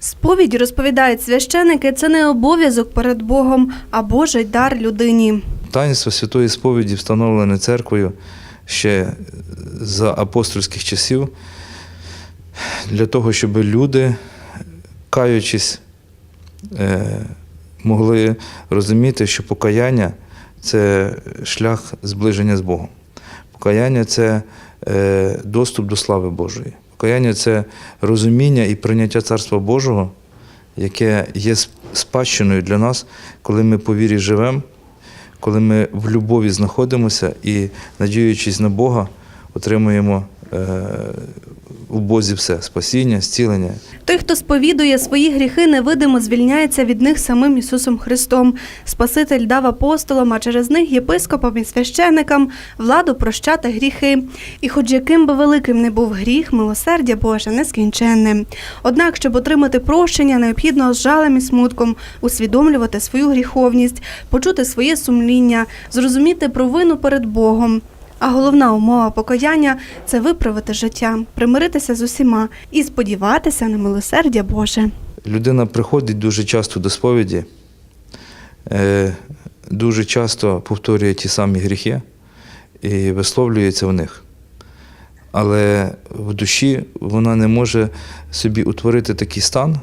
Сповідь, розповідають священики, це не обов'язок перед Богом, а Божий дар людині. Таїнство святої сповіді встановлене церквою ще за апостольських часів для того, щоб люди, каючись, е, могли розуміти, що покаяння це шлях зближення з Богом. Покаяння це доступ до слави Божої. Покаяння це розуміння і прийняття Царства Божого, яке є спадщиною для нас, коли ми по вірі живемо, коли ми в любові знаходимося і, надіючись на Бога, отримуємо е, у Бозі все спасіння, зцілення. Той, хто сповідує свої гріхи, невидимо звільняється від них самим Ісусом Христом. Спаситель дав апостолам, а через них єпископам і священикам владу прощати гріхи. І хоч яким би великим не був гріх, милосердя Боже нескінченне. Однак, щоб отримати прощення, необхідно з жалем і смутком усвідомлювати свою гріховність, почути своє сумління, зрозуміти провину перед Богом. А головна умова покаяння це виправити життя, примиритися з усіма і сподіватися на милосердя Боже. Людина приходить дуже часто до сповіді, е, дуже часто повторює ті самі гріхи і висловлюється в них. Але в душі вона не може собі утворити такий стан,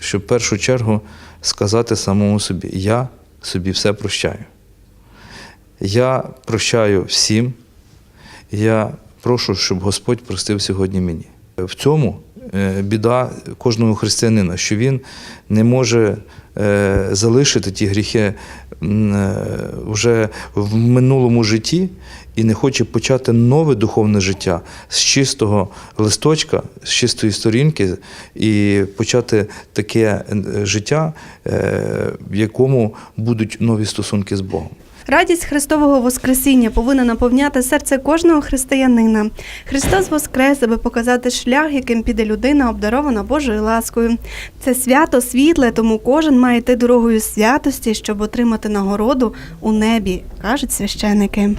щоб в першу чергу сказати самому собі: Я собі все прощаю. Я прощаю всім. Я прошу, щоб Господь простив сьогодні мені. В цьому е, біда кожного християнина, що він не може залишити ті гріхи е, вже в минулому житті і не хоче почати нове духовне життя з чистого листочка, з чистої сторінки, і почати таке е, життя, е, в якому будуть нові стосунки з Богом. Радість Христового Воскресіння повинна наповняти серце кожного християнина. Христос воскрес, аби показати шлях, яким піде людина, обдарована Божою ласкою. Це свято світле, тому кожен має йти дорогою святості, щоб отримати нагороду у небі, кажуть священики.